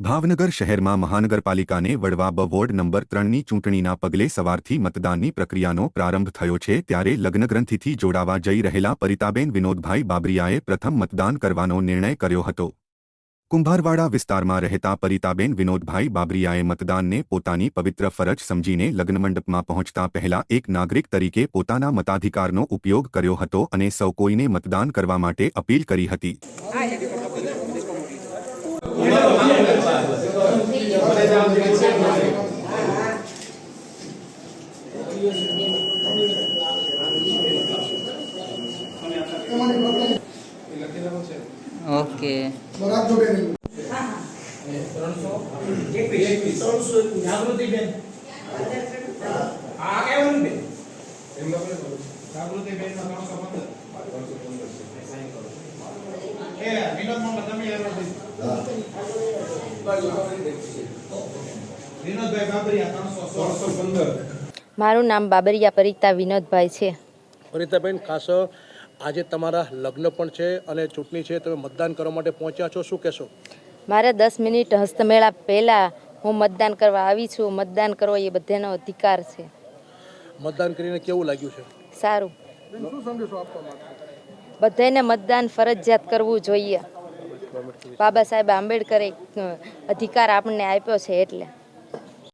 ભાવનગર શહેરમાં મહાનગરપાલિકાને વડવા બ ward number ત્રણની ચૂંટણીના પગલે સવારથી મતદાનની પ્રક્રિયાનો પ્રારંભ થયો છે ત્યારે લગ્નગ્રંથિથી જોડાવા જઈ રહેલા પરિતાબેન વિનોદભાઈ બાબરિયાએ પ્રથમ મતદાન કરવાનો નિર્ણય કર્યો હતો. કુંભારવાડા વિસ્તારમાં રહેતા પરિતાબેન વિનોદભાઈ બાબરિયાએ મતદાનને પોતાની પવિત્ર ફરજ સમજીને લગ્નમંડપમાં પહોંચતા પહેલા એક નાગરિક તરીકે પોતાના મતાધિકારનો ઉપયોગ કર્યો હતો અને સૌ કોઈને મતદાન કરવા માટે અપીલ કરી હતી. તમે વિનોદભાઈ બાબરિયા ત્રણસો સોળસો પંદર મારું નામ બાબરિયા પરિતા વિનોદભાઈ છે. પરિતાબેન ખાસ આજે તમારા લગ્ન પણ છે અને ચૂંટણી છે તમે મતદાન કરવા માટે પહોંચ્યા છો શું કહેશો? મારે દસ મિનિટ હસ્તમેળા પહેલાં હું મતદાન કરવા આવી છું. મતદાન કરવો એ બધાનો અધિકાર છે. મતદાન કરીને કેવું લાગ્યું છે? સારું. બધાને મતદાન ફરજિયાત કરવું જોઈએ. બાબા સાહેબ આંબેડકરે અધિકાર આપણને આપ્યો છે એટલે.